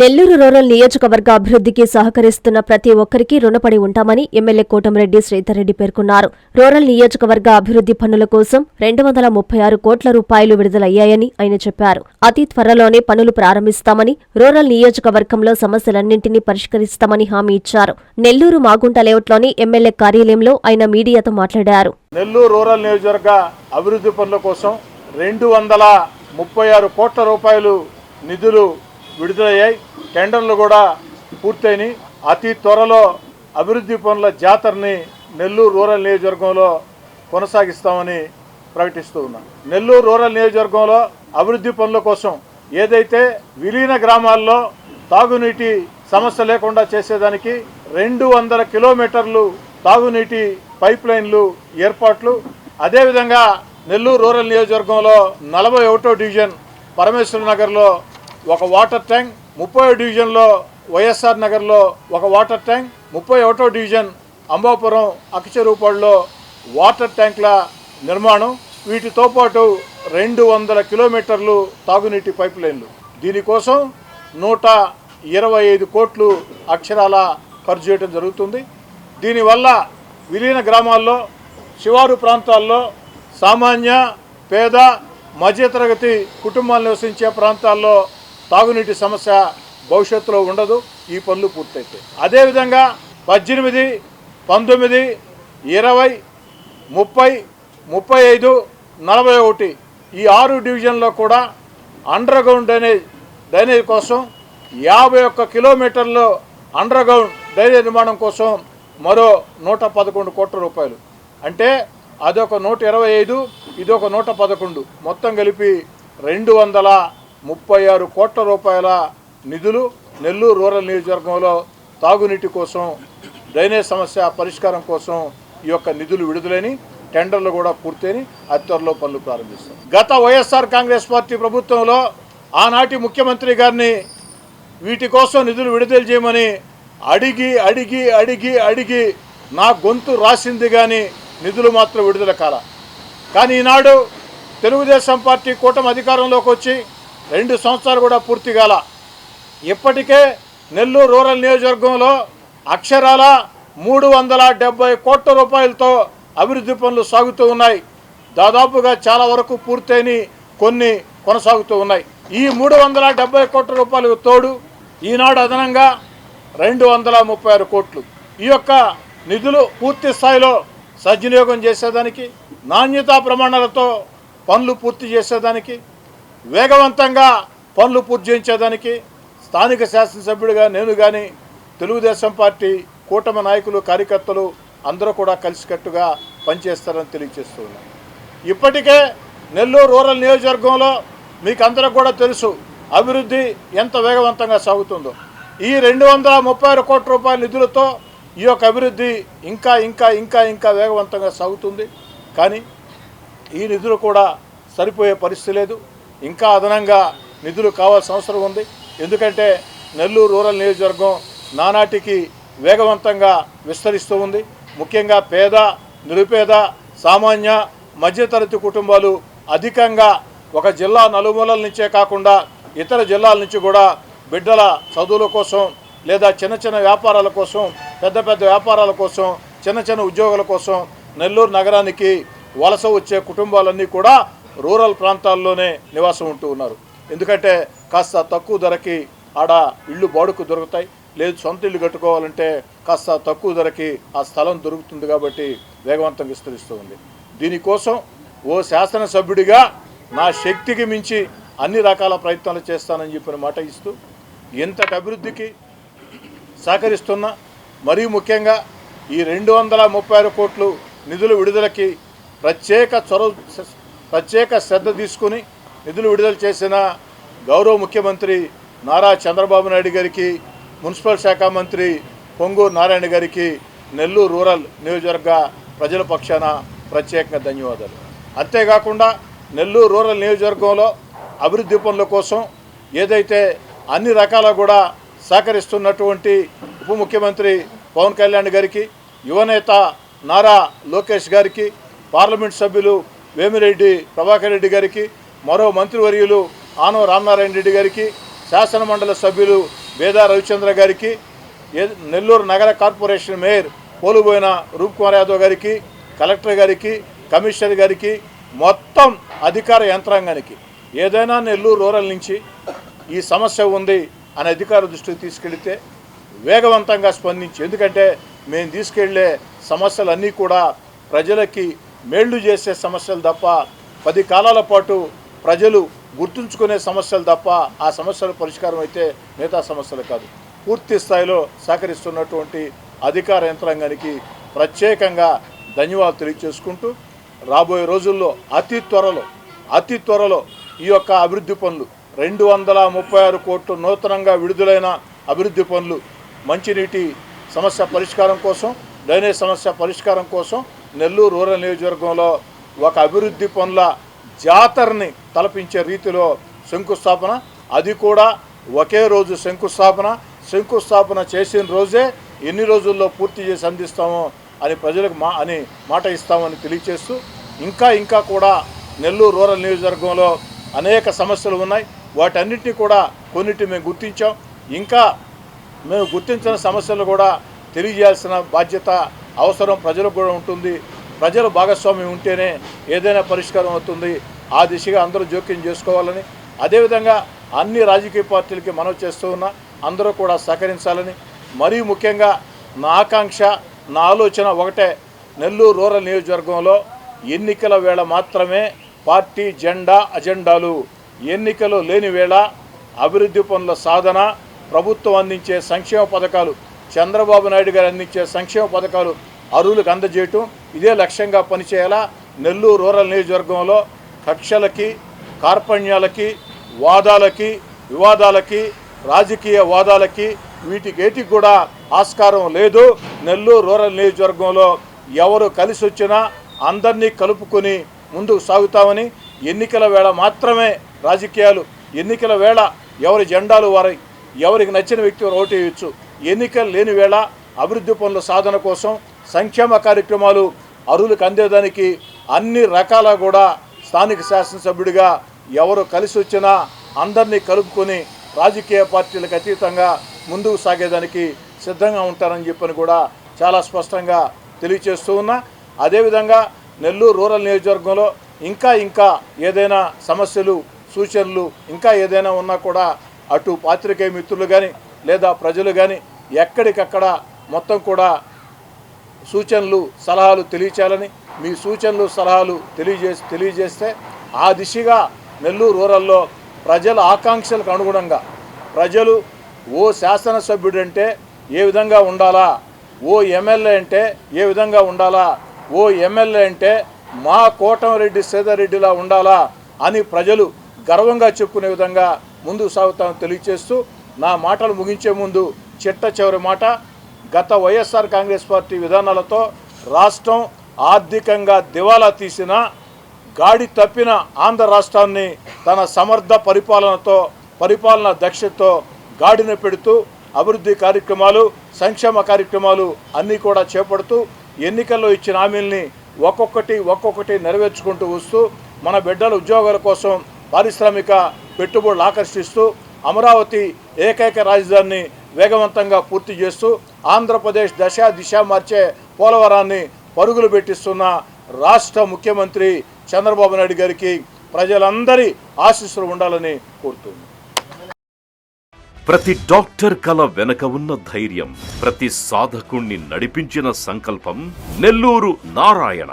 Nellore rural నియోజకవర్గ అభివృద్ధికి సహకరిస్తున్న ప్రతి ఒక్కరికి రుణపడి ఉంటామని ఎమ్మెల్యే కోటమిరెడ్డి శ్రీధర్రెడ్డి పేర్కొన్నారు. రూరల్ నియోజకవర్గ అభివృద్ధి పనుల కోసం రెండు వందల ముప్పై ఆరు కోట్ల రూపాయలు విడుదలయ్యాయని ఆయన చెప్పారు. అతి త్వరలోనే పనులు ప్రారంభిస్తామని రూరల్ నియోజకవర్గంలో సమస్యలన్నింటినీ పరిష్కరిస్తామని హామీ ఇచ్చారు. నెల్లూరు మాగుంట లేఅవుట్లోని ఎమ్మెల్యే కార్యాలయంలో ఆయన మీడియాతో మాట్లాడారు. నెల్లూరు రూరల్ నియోజకవర్గ అభివృద్ధి పనుల కోసం రెండు వందల ముప్పై ఆరు కోట్ల రూపాయలు నిధులు విడుదలయ్యాయి. టెండర్లు కూడా పూర్తయినాయి. అతి త్వరలో అభివృద్ధి పనుల జాతరని నెల్లూరు రూరల్ నియోజకవర్గంలో కొనసాగిస్తామని ప్రకటిస్తూ ఉన్నాం. నెల్లూరు రూరల్ నియోజకవర్గంలో అభివృద్ధి పనుల కోసం ఏదైతే విలీన గ్రామాల్లో తాగునీటి సమస్య లేకుండా చేసేదానికి రెండు వందల కిలోమీటర్లు తాగునీటి పైప్ లైన్లు ఏర్పాట్లు అదేవిధంగా నెల్లూరు రూరల్ నియోజకవర్గంలో నలభై ఒకటో డివిజన్ పరమేశ్వర నగర్లో ఒక వాటర్ ట్యాంక్ ముప్పై డివిజన్లో వైఎస్ఆర్ నగర్లో ఒక వాటర్ ట్యాంక్ ముప్పై ఒకటో డివిజన్ అంబాపురం అక్షరూపాడులో వాటర్ ట్యాంక్ల నిర్మాణం. వీటితో పాటు రెండు వందల కిలోమీటర్లు తాగునీటి పైప్ లైన్లు. దీనికోసం నూట ఇరవై ఐదు కోట్లు అక్షరాల ఖర్చు చేయడం జరుగుతుంది. దీనివల్ల విలీన గ్రామాల్లో శివారు ప్రాంతాల్లో సామాన్య పేద మధ్యతరగతి కుటుంబాలు నివసించే ప్రాంతాల్లో తాగునీటి సమస్య భవిష్యత్తులో ఉండదు ఈ పనులు పూర్తయితే అదేవిధంగా పద్దెనిమిది పంతొమ్మిది ఇరవై ముప్పై ముప్పై ఐదు నలభై ఒకటి ఈ ఆరు డివిజన్లో కూడా అండర్ గ్రౌండ్ డ్రైనేజ్ డ్రైనేజ్ కోసం యాభై ఒక్క కిలోమీటర్లు అండర్ గ్రౌండ్ డ్రైనేజ్ నిర్మాణం కోసం మరో నూట పదకొండు కోట్ల రూపాయలు. అంటే అదొక నూట ఇరవై ఐదు ఇదొక నూట పదకొండు. మొత్తం కలిపి రెండు వందల ముప్పై ఆరు కోట్ల రూపాయల నిధులు నెల్లూరు రూరల్ నియోజకవర్గంలో తాగునీటి కోసం డ్రైనేజ్ సమస్య పరిష్కారం కోసం ఈ యొక్క నిధులు విడుదలని టెండర్లు కూడా పూర్తయిని అతి త్వరలో పనులు ప్రారంభిస్తాం. గత వైఎస్ఆర్ కాంగ్రెస్ పార్టీ ప్రభుత్వంలో ఆనాటి ముఖ్యమంత్రి గారిని వీటి కోసం నిధులు విడుదల చేయమని అడిగి అడిగి అడిగి అడిగి నా గొంతు రాసింది కానీ నిధులు మాత్రం విడుదల కాల. కానీ ఈనాడు తెలుగుదేశం పార్టీ కూటమి అధికారంలోకి వచ్చి రెండు సంవత్సరాలు కూడా పూర్తి కాల. ఇప్పటికే నెల్లూరు రూరల్ నియోజకవర్గంలో అక్షరాల మూడు వందల డెబ్బై కోట్ల రూపాయలతో అభివృద్ధి పనులు సాగుతూ ఉన్నాయి. దాదాపుగా చాలా వరకు పూర్తయిని కొన్ని కొనసాగుతూ ఉన్నాయి. ఈ మూడు వందల డెబ్బై కోట్ల రూపాయలకు తోడు ఈనాడు అదనంగా రెండు వందల ముప్పై ఆరు కోట్లు. ఈ యొక్క నిధులు పూర్తి స్థాయిలో సద్వినియోగం చేసేదానికి నాణ్యతా ప్రమాణాలతో పనులు పూర్తి చేసేదానికి వేగవంతంగా పనులు పూర్తి చేయించేదానికి స్థానిక శాసనసభ్యుడిగా నేను కానీ తెలుగుదేశం పార్టీ కూటమి నాయకులు కార్యకర్తలు అందరూ కూడా కలిసికట్టుగా పనిచేస్తారని తెలియజేస్తున్నాను ఇప్పటికే నెల్లూరు రూరల్ నియోజకవర్గంలో మీకు అందరికి కూడా తెలుసు అభివృద్ధి ఎంత వేగవంతంగా సాగుతుందో. ఈ రెండు వందల ముప్పై ఆరు కోట్ల రూపాయల నిధులతో ఈ యొక్క అభివృద్ధి ఇంకా ఇంకా ఇంకా ఇంకా వేగవంతంగా సాగుతుంది. కానీ ఈ నిధులు కూడా సరిపోయే పరిస్థితి లేదు. ఇంకా అదనంగా నిధులు కావాల్సిన అవసరం ఉంది. ఎందుకంటే నెల్లూరు రూరల్ నియోజకవర్గం నానాటికి వేగవంతంగా విస్తరిస్తూ ఉంది. ముఖ్యంగా పేద నిరుపేద సామాన్య మధ్యతరగతి కుటుంబాలు అధికంగా ఒక జిల్లా నలుమూలల నుంచే కాకుండా ఇతర జిల్లాల నుంచి కూడా బిడ్డల చదువుల కోసం లేదా చిన్న చిన్న వ్యాపారాల కోసం పెద్ద పెద్ద వ్యాపారాల కోసం చిన్న చిన్న ఉద్యోగాల కోసం నెల్లూరు నగరానికి వలస వచ్చే కుటుంబాలన్నీ కూడా రూరల్ ప్రాంతాల్లోనే నివాసం ఉంటూ ఉన్నారు. ఎందుకంటే కాస్త తక్కువ ధరకి ఆడ ఇళ్ళు బాడుకు దొరుకుతాయి. లేదు సొంత ఇల్లు కట్టుకోవాలంటే కాస్త తక్కువ ధరకి ఆ స్థలం దొరుకుతుంది కాబట్టి వేగవంతం విస్తరిస్తూ ఉంది. దీనికోసం ఓ శాసనసభ్యుడిగా నా శక్తికి మించి అన్ని రకాల ప్రయత్నాలు చేస్తానని చెప్పిన మాట ఇస్తూ ఇంతటి అభివృద్ధికి సహకరిస్తున్న మరీ ముఖ్యంగా ఈ రెండు వందల ముప్పై ఆరు కోట్లు నిధుల విడుదలకి ప్రత్యేక చొరవ ప్రత్యేక శ్రద్ధ తీసుకుని నిధులు విడుదల చేసిన గౌరవ ముఖ్యమంత్రి నారా చంద్రబాబు నాయుడు గారికి మున్సిపల్ శాఖ మంత్రి పొంగూరు నారాయణ గారికి నెల్లూరు రూరల్ నియోజకవర్గ ప్రజల పక్షాన ప్రత్యేకంగా ధన్యవాదాలు. అంతేకాకుండా నెల్లూరు రూరల్ నియోజకవర్గంలో అభివృద్ధి పనుల కోసం ఏదైతే అన్ని రకాల కూడా సహకరిస్తున్నటువంటి ఉప ముఖ్యమంత్రి పవన్ కళ్యాణ్ గారికి యువనేత నారా లోకేష్ గారికి పార్లమెంట్ సభ్యులు వేమిరెడ్డి ప్రభాకర్ రెడ్డి గారికి మరో మంత్రివర్యులు ఆనవ రామనారాయణ రెడ్డి గారికి శాసనమండలి సభ్యులు వేదా రవిచంద్ర గారికి ఏ- నెల్లూరు నగర కార్పొరేషన్ మేయర్ పోలుబోయిన రూప్ కుమార్ యాదవ్ గారికి కలెక్టర్ గారికి కమిషనర్ గారికి మొత్తం అధికార యంత్రాంగానికి. ఏదైనా నెల్లూరు రూరల్ నుంచి ఈ సమస్య ఉంది అని అధికార దృష్టికి తీసుకెళ్తే వేగవంతంగా స్పందించి ఎందుకంటే మేము తీసుకెళ్ళే సమస్యలన్నీ కూడా ప్రజలకి మేళ్ళు చేసే సమస్యలు తప్ప పది కాలాల పాటు ప్రజలు గుర్తుంచుకునే సమస్యలు తప్ప ఆ సమస్యల పరిష్కారం అయితే మిగతా సమస్యలు కాదు. పూర్తి స్థాయిలో సహకరిస్తున్నటువంటి అధికార యంత్రాంగానికి ప్రత్యేకంగా ధన్యవాదాలు తెలియచేసుకుంటూ రాబోయే రోజుల్లో అతి త్వరలో అతి త్వరలో ఈ యొక్క అభివృద్ధి పనులు రెండు వందల ముప్పై ఆరు కోట్లు నూతనంగా విడుదలైన అభివృద్ధి పనులు మంచినీటి సమస్య పరిష్కారం కోసం డ్రైనేజ్ సమస్య పరిష్కారం కోసం నెల్లూరు రూరల్ నియోజకవర్గంలో ఒక అభివృద్ధి పనుల జాతరని తలపించే రీతిలో శంకుస్థాపన. అది కూడా ఒకే రోజు శంకుస్థాపన. శంకుస్థాపన చేసిన రోజే ఎన్ని రోజుల్లో పూర్తి చేసి అందిస్తామో అని ప్రజలకు మా అని మాట ఇస్తామని తెలియచేస్తూ ఇంకా ఇంకా కూడా నెల్లూరు రూరల్ నియోజకవర్గంలో అనేక సమస్యలు ఉన్నాయి. వాటన్నింటినీ కూడా కొన్నిటిని మేము గుర్తించాం. ఇంకా మేము గుర్తించిన సమస్యలు కూడా తెలియజేయాల్సిన బాధ్యత అవసరం ప్రజలకు కూడా ఉంటుంది. ప్రజల భాగస్వామ్యం ఉంటేనే ఏదైనా పరిష్కారం అవుతుంది. ఆ దిశగా అందరూ జోక్యం చేసుకోవాలని అదేవిధంగా అన్ని రాజకీయ పార్టీలకి మనవి చేస్తూ ఉన్నా అందరూ కూడా సహకరించాలని మరీ ముఖ్యంగా నా ఆకాంక్ష నా ఆలోచన ఒకటే. నెల్లూరు రూరల్ నియోజకవర్గంలో ఎన్నికల వేళ మాత్రమే పార్టీ జెండా అజెండాలు. ఎన్నికలు లేని వేళ అభివృద్ధి పనుల సాధన ప్రభుత్వం అందించే సంక్షేమ పథకాలు చంద్రబాబు నాయుడు గారు అందించే సంక్షేమ పథకాలు అరువులకు అందజేయటం ఇదే లక్ష్యంగా పనిచేయాలా? నెల్లూరు రూరల్ నియోజకవర్గంలో కక్షలకి కార్పణ్యాలకి వాదాలకి వివాదాలకి రాజకీయ వాదాలకి వీటికేటికి కూడా ఆస్కారం లేదు. నెల్లూరు రూరల్ నియోజకవర్గంలో ఎవరు కలిసి వచ్చినా అందరినీ కలుపుకొని ముందుకు సాగుతామని ఎన్నికల వేళ మాత్రమే రాజకీయాలు ఎన్నికల వేళ ఎవరి జెండాలు వారి ఎవరికి నచ్చిన వ్యక్తి ఓటు వేయచ్చు. ఎన్నికలు లేని వేళ అభివృద్ధి పనుల సాధన కోసం సంక్షేమ కార్యక్రమాలు అరువులకు అందేదానికి అన్ని రకాల కూడా స్థానిక శాసనసభ్యుడిగా ఎవరు కలిసి వచ్చినా అందరినీ కలుపుకొని రాజకీయ పార్టీలకు అతీతంగా ముందుకు సాగేదానికి సిద్ధంగా ఉంటారని చెప్పని కూడా చాలా స్పష్టంగా తెలియచేస్తూ ఉన్నా. అదేవిధంగా నెల్లూరు రూరల్ నియోజకవర్గంలో ఇంకా ఇంకా ఏదైనా సమస్యలు సూచనలు ఇంకా ఏదైనా ఉన్నా కూడా అటు పాత్రికేయ మిత్రులు కానీ లేదా ప్రజలు కానీ ఎక్కడికక్కడ మొత్తం కూడా సూచనలు సలహాలు తెలియచేయాలని మీ సూచనలు సలహాలు తెలియజే తెలియజేస్తే ఆ దిశగా నెల్లూరు రూరల్లో ప్రజల ఆకాంక్షలకు అనుగుణంగా ప్రజలు ఓ శాసనసభ్యుడంటే ఏ విధంగా ఉండాలా ఓ ఎమ్మెల్యే అంటే ఏ విధంగా ఉండాలా ఓ ఎమ్మెల్యే అంటే మా కోటమిరెడ్డి సేదారెడ్డిలా ఉండాలా అని ప్రజలు గర్వంగా చెప్పుకునే విధంగా ముందుకు సాగుతామని తెలియజేస్తూ నా మాటలు ముగించే ముందు చిట్ట చివరి మాట గత వైఎస్ఆర్ కాంగ్రెస్ పార్టీ విధానాలతో రాష్ట్రం ఆర్థికంగా దివాలా తీసిన గాడి తప్పిన ఆంధ్ర రాష్ట్రాన్ని తన సమర్థ పరిపాలనతో పరిపాలన దక్షతతో గాడిన పెడుతూ అభివృద్ధి కార్యక్రమాలు సంక్షేమ కార్యక్రమాలు అన్నీ కూడా చేపడుతూ ఎన్నికల్లో ఇచ్చిన హామీల్ని ఒక్కొక్కటి ఒక్కొక్కటి నెరవేర్చుకుంటూ వస్తూ మన బిడ్డల ఉద్యోగాల కోసం పారిశ్రామిక పెట్టుబడులు ఆకర్షిస్తూ అమరావతి ఏకైక రాజధానిని వేగవంతంగా పూర్తి చేస్తూ ఆంధ్రప్రదేశ్ దశ దిశ మార్చే పోలవరాన్ని పరుగులు పెట్టిస్తున్న రాష్ట్ర ముఖ్యమంత్రి చంద్రబాబు నాయుడు గారికి ప్రజలందరి ఆశీస్సులు ఉండాలని కోరుతుంది. ప్రతి డాక్టర్ కల వెనక ఉన్న ధైర్యం ప్రతి సాధకుణ్ణి నడిపించిన సంకల్పం నెల్లూరు నారాయణ.